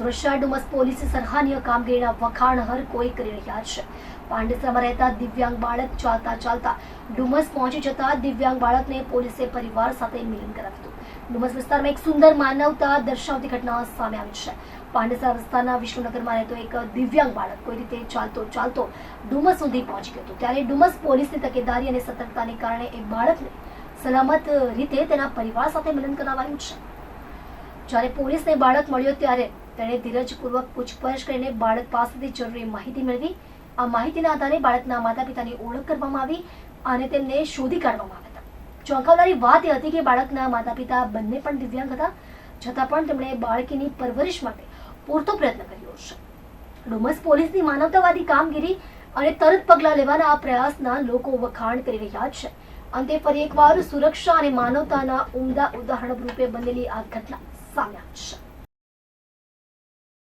સુરક્ષા ડુમસ પોલીસે સરાહનીય કામગીરીના વખાણ હર કોઈ કરી રહ્યા છે. પાંડેસરામાં રહેતા દિવ્યાંગ બાળક ચાલતા ચાલતા ડુમસ પહોંચી જતા દિવ્યાંગ બાળકને પોલીસે પરિવાર સાથે મિલન કરાવ્યું ડુમસ વિસ્તારમાં એક સુંદર માનવતા દર્શાવતી ઘટના સામે આવી છે. પાંડેસરા વિસ્તારના વિષ્ણુનગરમાં રહેતો એક દિવ્યાંગ બાળક કોઈ રીતે ચાલતો ચાલતો ડુમસ સુધી પહોંચી ગયો હતો. ત્યારે ડુમસ પોલીસની તકેદારી અને સતર્કતાને કારણે એ બાળકને સલામત રીતે તેના પરિવાર સાથે મિલન કરાવાયું છે. જ્યારે પોલીસને બાળક મળ્યો ત્યારે તેણે ધીરજપૂર્વક પૂછપરછ કરીને બાળક પાસેથી જરૂરી માહિતી મેળવી. આ માહિતીના આધારે બાળકના માતા પિતાની ઓળખ કરવામાં આવી અને તેમને શોધી કાઢવામાં આવ્યા હતા. ચોંકાવનારી વાત એ હતી કે બાળકના માતા પિતા બંને પણ દિવ્યાંગ હતા, છતાં પણ તેમણે બાળકીની પરવરિશ માટે પૂરતો પ્રયત્ન કર્યો છે. ડુમસ પોલીસની માનવતાવાદી કામગીરી અને તરત પગલાં લેવાના આ પ્રયાસના લોકો વખાણ કરી રહ્યા છે. અંતે ફરી એકવાર સુરક્ષા અને માનવતાના ઉમદા ઉદાહરણ રૂપે બનેલી આ ઘટના સામે આવી છે.